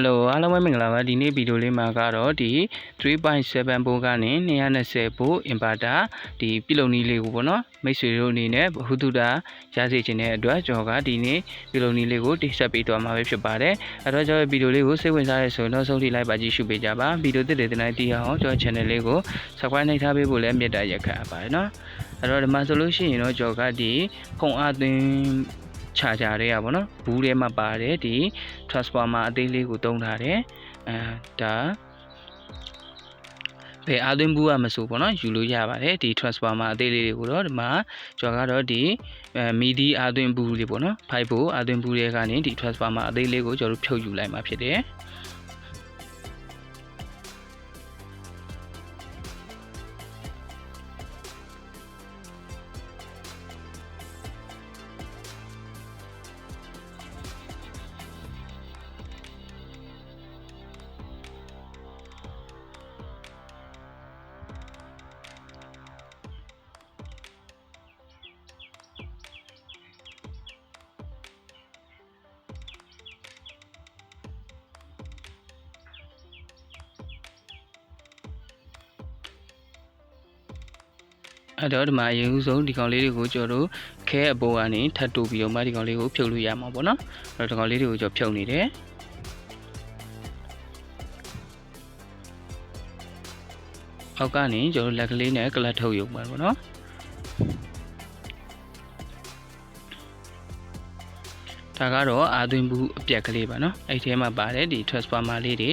Hello အားလုံးပဲမင်္ဂလာပါဒီနေ့ဗီဒီယိုလေးမှာကတော့ဒီ3.7ဘိုးကနေ220ဘိုး inverter ဒီပြလုံနီးလေးကိုပေါ့နော်မိတ်ဆွေတို့အနေနဲ့ဘဟုတုတရစေချင်တဲ့အတွက်ကျွန်တော်ကဒီနေ့ပြလုံနီးလေးကိုတိဆက်ပေးသွားမှာပဲဖြစ်ပါတယ်အဲ့တော့ကျွန်တော်ဗီဒီယိုလေးကိုစိတ်ဝင်စားရဆိုရင်တော့ဆုံးထိလိုက်ပါကြည့်ရှုပေးကြပါဗီဒီယိုတစ်တွေတင်တိုင်းတည်အောင်ကျွန်တော် channel လေးကို subscribe နှိပ်ထားပေးဖို့လည်းမေတ္တာရက်ခံအပ်ပါတယ်နော်အဲ့တော့ဒီမှာဆိုလို့ရှိရင်တော့ကျွန်တော်ကဒီဖုန်းအားသွင်း ချာချာတွေကပေါ့နော်ဘူးထဲမှာပါတယ်ဒီ transformer အသေးလေးကိုတုံးထားတယ်အဲဒါဘယ်အသွင်းဘူးကမဆိုပေါ့နော်ယူလို့ရပါတယ်ဒီ transformer အသေးလေးတွေကိုတော့ဒီမှာကျွန်တော်ကတော့ဒီအဲ midi အသွင်းဘူးလေးပေါ့နော်5ဘူးအသွင်းဘူးတွေကနေဒီ transformer အသေးလေးကိုကျွန်တော်တို့ဖြုတ်ယူလိုက်မှာဖြစ်တယ် အဲ့တော့ဒီမှာအရင်ဦးဆုံးဒီကောင်လေးတွေကိုကျွန်တော်တို့ခဲအပေါ်ကနေထပ်တူပြီးတော့မှဒီကောင်လေးကိုဖြုတ်လို့ရမှာပေါ့နော်အဲ့တော့ဒီကောင်လေးတွေကိုကျွန်တော်ဖြုတ်နေတယ်အောက်ကနေကျွန်တော်တို့လက်ကလေးနဲ့ကလတ်ထုတ်ယူမှာပေါ့နော်ဒါကတော့အာသွင်းဘူးအပြက်ကလေးပါနော်အဲ့ထဲမှာပါတယ်ဒီ transformer လေးတွေ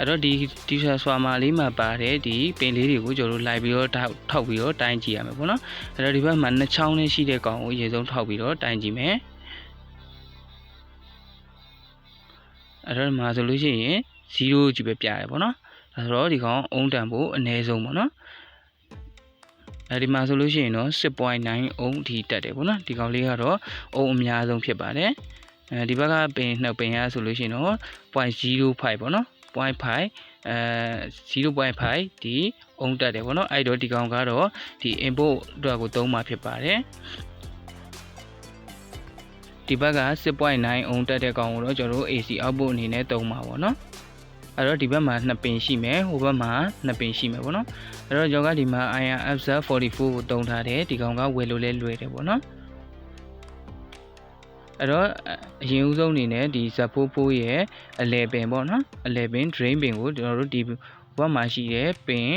အဲ့တော့ဒီဒီ transformer လေးမှာပါတယ်ဒီပင်လေးတွေကိုကျွန်တော်တို့လိုက်ပြီးတော့ထောက်ပြီးတော့တိုင်းကြည့်ရမယ်ပေါ့နော်အဲ့တော့ဒီဘက်မှာနှစ်ချောင်းလေးရှိတဲ့ကောင်ကိုအရင်ဆုံးထောက်ပြီးတော့တိုင်းကြည့်မယ်အဲ့တော့မှာဆိုလို့ရှိရင်0ကြီးပဲပြရတယ်ပေါ့နော်ဒါဆိုတော့ဒီကောင်အုံးတန်ဖို့အနည်းဆုံးပေါ့နော်အဲဒီမှာဆိုလို့ရှိရင်တော့6.9အုံးအထိတက်တယ်ပေါ့နော်ဒီကောင်လေးကတော့အုံးအများဆုံးဖြစ်ပါတယ်အဲဒီဘက်ကပင်နှစ်ပင်ရဆိုလို့ရှိရင်တော့0.05ပေါ့နော် 0.5အဲ0.5ဒီအုံတက်တယ်ပေါ့နော်အဲ့တော့ဒီကောင်ကတော့ဒီ input အတွက်ကိုသုံးမှာဖြစ်ပါတယ်ဒီဘက်က6.9အုံတက်တဲ့ကောင်ကိုတော့ကျွန်တော်တို့ AC output အနေနဲ့သုံးမှာပေါ့နော်အဲ့တော့ဒီဘက်မှာ2ပင်ရှိမယ်ဟိုဘက်မှာ2ပင်ရှိမယ်ပေါ့နော်အဲ့တော့ကျွန်တော်ကဒီမှာ IR Absa 44 ကိုသုံးထားတယ်ဒီကောင်ကဝယ်လို့လဲလွယ်တယ်ပေါ့နော် အဲ့တော့အရင်ဦးဆုံးအနေနဲ့ဒီဇက်ဖိုးဖိုးရဲ့အလဲပင်ပေါ့နော်အလဲပင် drain ပင်ကိုကျွန်တော်တို့ဒီဘက်မှာရှိတဲ့ပင်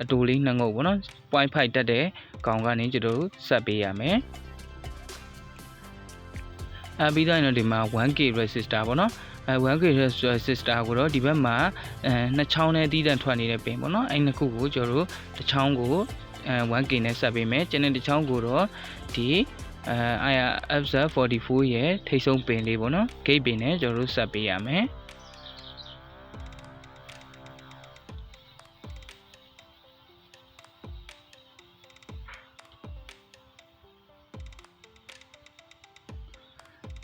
အတူလေးနှစ်ငုပ်ပေါ့နော်0.5တက်တဲ့ကောင်ကနေကျွန်တော်တို့ဆက်ပေးရမယ်အပြီးတော့ဒီမှာ 1k resistor ပေါ့နော်အဲ 1k resistor ကိုတော့ဒီဘက်မှာအဲနှစ်ချောင်းနဲ့တီးတန့်ထွက်နေတဲ့ပင်ပေါ့နော်အဲ့နှစ်ခုကိုကျွန်တော်တို့တစ်ချောင်းကိုအဲ 1k နဲ့ဆက်ပေးမယ်ကျန်တဲ့တစ်ချောင်းကိုတော့ဒီ အဲ IR Absa 44 ရဲ့ထိတ်ဆုံးပင်လေးပေါ့နော် gate ပင်နဲ့ကျွန်တော်တို့ဆက်ပေးရမယ်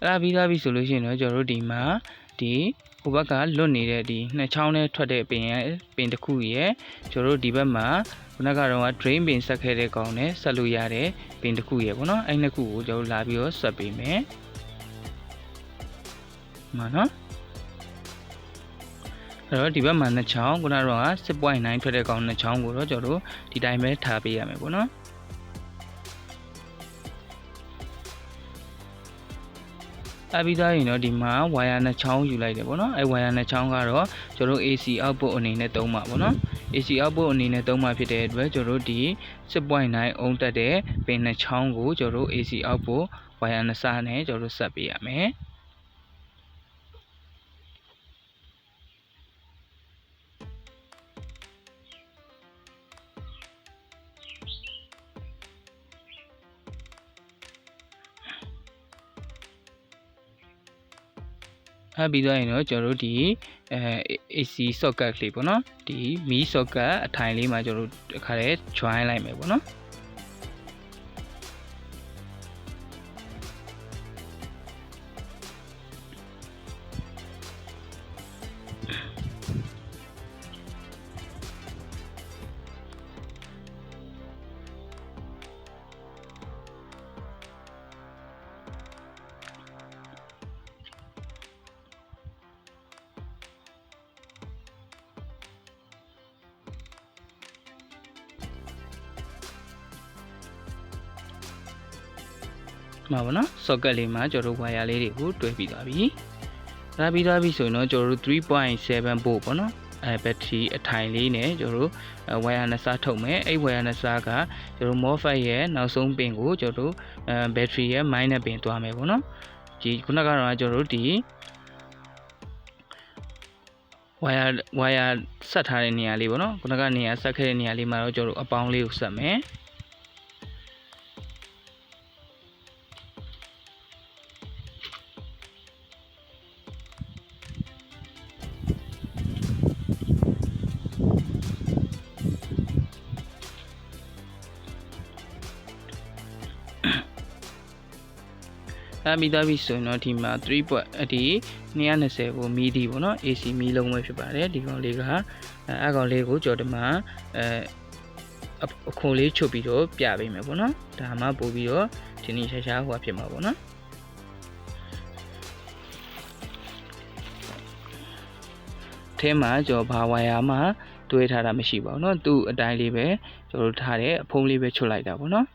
အဲ့ဒါပြီးသားပြီဆိုလို့ရှိရင်တော့ကျွန်တော်တို့ဒီမှာဒီဟိုဘက်ကလွတ်နေတဲ့ဒီနှစ်ချောင်းနဲ့ထွက်တဲ့ပင်ရဲ့ပင်တစ်ခုရဲ့ကျွန်တော်တို့ဒီဘက်မှာခု နကတော့ drain ပင်ဆက်ခဲ့တဲ့ကောင်နဲ့ဆက်လို့ရတဲ့ပင်တစ်ခုရဲ့ပေါ့နော်အဲ့နှစ်ခုကိုကျွန်တော်လာပြီးတော့ဆက်ပေးမယ်မှန်နော်အဲ့တော့ဒီဘက်မှာနှစ်ချောင်းခုနကတော့6.9ထွက်တဲ့ကောင်နှစ်ချောင်းကိုတော့ကျွန်တော်တို့ဒီတိုင်းပဲထားပေးရမယ်ပေါ့နော်အပြီးသားရင်တော့ဒီမှာဝါယာနှစ်ချောင်းယူလိုက်တယ်ပေါ့နော်အဲဝါယာနှစ်ချောင်းကတော့ကျွန်တော်တို့ AC output အနေနဲ့သုံးမှာပေါ့နော် AC output အနေနဲ့သုံးမှာဖြစ်တဲ့အတွက်ကျွန်တော်တို့ဒီ6.9အုံးတက်တဲ့ပင်နှစ်ချောင်းကိုကျွန်တော်တို့ AC output ဝါယာနှစ်စနဲ့ကျွန်တော်တို့ဆက်ပေးရမယ် အဲပြီးသွားရင်တော့ကျွန်တော်တို့ဒီအဲ AC socket လေးပေါ့နော်ဒီ Mi socket အထိုင်လေးမှာကျွန်တော်တို့တစ်ခါတည်း join လိုက်မယ်ပေါ့နော် မှာပါနော် socket လေးမှာကျွန်တော်တို့ wire လေးတွေကိုတွဲပြီးသွားပြီဒါပြီးသွားပြီဆိုရင်တော့ကျွန်တော်တို့3.7 volt ပေါ့နော်အဲ battery အထိုင်လေးနဲ့ကျွန်တော်တို့ wire နှစ်စားထုတ်မယ်အဲ့ wire နှစ်စားကကျွန်တော် MOSFET ရဲ့နောက်ဆုံးပင်ကိုကျွန်တော်တို့အဲ battery ရဲ့ minus ပင်သွားမယ်ပေါ့နော်ဒီခုနကတော့ကျွန်တော်တို့ဒီ wire wire ဆက်ထားတဲ့နေရာလေးပေါ့နော်ခုနကနေရာဆက်ခဲ့တဲ့နေရာလေးမှာတော့ကျွန်တော်တို့အပေါင်းလေးကိုဆက်မယ် အဲမိသားပြီဆိုရင်တော့ဒီမှာ3 point အဒီ220ကိုမီးဒီပေါ့နော် AC မီးလုံးပဲဖြစ်ပါတယ်ဒီကောင်လေးကအဲအကောင်လေးကိုကြော်ဒီမှာအဲအခွန်လေးချုပ်ပြီးတော့ပြပေးမယ်ပေါ့နော်ဒါမှပို့ပြီးတော့ဒီနေ့ရှာရှာဟိုဖြစ်မှာပေါ့နော်ထဲမှာကြော်ဘာဝါယာမှာတွဲထားတာမရှိပါဘူးเนาะသူ့အတိုင်းလေးပဲကျွန်တော်တို့ထားတယ်အဖုံးလေးပဲချွတ်လိုက်တာပေါ့เนาะ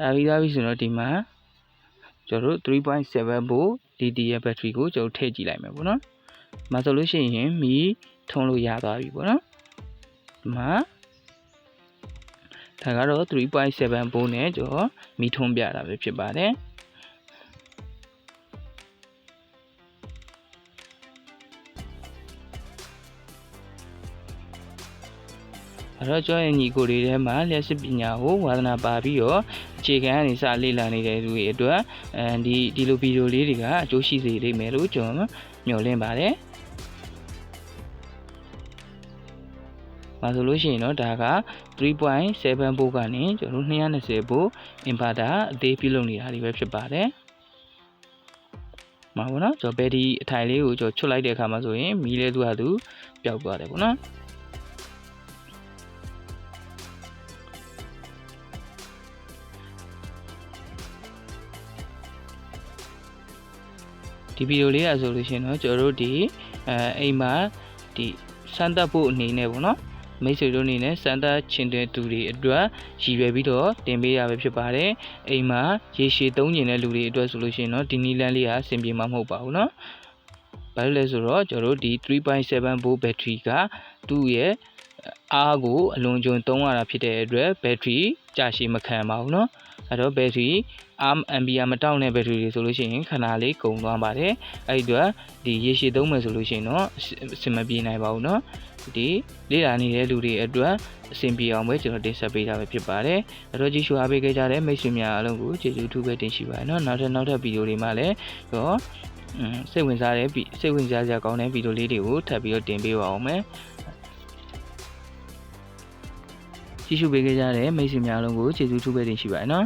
အဲပြီးသားပြီဆိုတော့ဒီမှာ ကျွန်တော်တို့3.7 volt DD ရဲ့ battery ကိုကျွန်တော်ထည့်ကြည့်လိုက်မယ်ပေါ့နော်။မှာဆိုလို့ရှိရင်မီးထုံးလို့ရသွားပြီပေါ့နော်။ဒီမှာဒါကတော့3.7 volt နဲ့ကျွန်တော်မီးထုံးပြတာပဲဖြစ်ပါတယ်။ အဲ့တော့ကျောင်းရဲ့ညီကိုတွေထဲမှာလျှက်စစ်ပညာကိုဝါသနာပါပြီးတော့အခြေခံကနေစလေ့လာနေတဲ့လူတွေအတွက်အဲဒီဒီလိုဗီဒီယိုလေးတွေကအကျိုးရှိစေလိမ့်မယ်လို့ကျွန်တော်မျှော်လင့်ပါတယ်။ဒါဆိုလို့ရှိရင်တော့ဒါက3.7 volt ကနေကျွန်တော်တို့220 volt inverter အသေးပြုလုပ်နေတာတွေပဲဖြစ်ပါတယ်။မှာပေါ့နော်ကျွန်တော်ဘယ်ဒီအထိုင်လေးကိုကျွန်တော်ချွတ်လိုက်တဲ့အခါမှာဆိုရင်မီးလေးသူ့ဟာသူပျောက်သွားတယ်ပေါ့နော်။ ဒီဗီဒီယိုလေးอ่ะဆိုလို့ရှိရင်တော့ကျွန်တော်တို့ဒီအဲအိမ်မှာဒီစမ်းသပ်ဖို့အနေနဲ့ပေါ့နော်မိတ်ဆွေတို့အနေနဲ့စမ်းသပ်ချင်တဲ့သူတွေအတွက်ရည်ရွယ်ပြီးတော့တင်ပေးရပဲဖြစ်ပါတယ်အိမ်မှာရေရှည်သုံးကျင်တဲ့လူတွေအတွက်ဆိုလို့ရှိရင်တော့ဒီနီလန်းလေးဟာအဆင်ပြေမှာမဟုတ်ပါဘူးเนาะဘာလို့လဲဆိုတော့ကျွန်တော်တို့ဒီ3.7 volt battery ကသူ့ရဲ့ အားကိုအလွန်ကျွံသုံးရတာဖြစ်တဲ့အတွက်ဘက်ထရီကြာရှည်မခံပါဘူးเนาะအဲ့တော့ဘက်ထရီ arm ampere မတောင့်တဲ့ဘက်ထရီတွေဆိုလို့ရှိရင်ခဏလေးကုန်သွားပါတယ်အဲ့ဒီတော့ဒီရေရှည်သုံးမယ်ဆိုလို့ရှိရင်တော့အဆင်မပြေနိုင်ပါဘူးเนาะဒီလေ့လာနေတဲ့လူတွေအတွက်အဆင်ပြေအောင်ပဲကျွန်တော်တင်ဆက်ပေးတာပဲဖြစ်ပါတယ်အဲ့တော့ကြည့်ရှုအားပေးခဲ့ကြတဲ့မိတ်ဆွေများအားလုံးကိုကျေးဇူးထူးပဲတင်ရှိပါတယ်เนาะနောက်ထပ်နောက်ထပ်ဗီဒီယိုတွေမှာလည်းတော့စိတ်ဝင်စားတဲ့စိတ်ဝင်စားစရာကောင်းတဲ့ဗီဒီယိုလေးတွေကိုထပ်ပြီးတော့တင်ပေးပါအောင်မယ် ကြည့်ရှုပေးခဲ့ကြတဲ့မိတ်ဆွေများလုံးကိုကျေးဇူးထူးပဲတင်ရှိပါတယ်နော်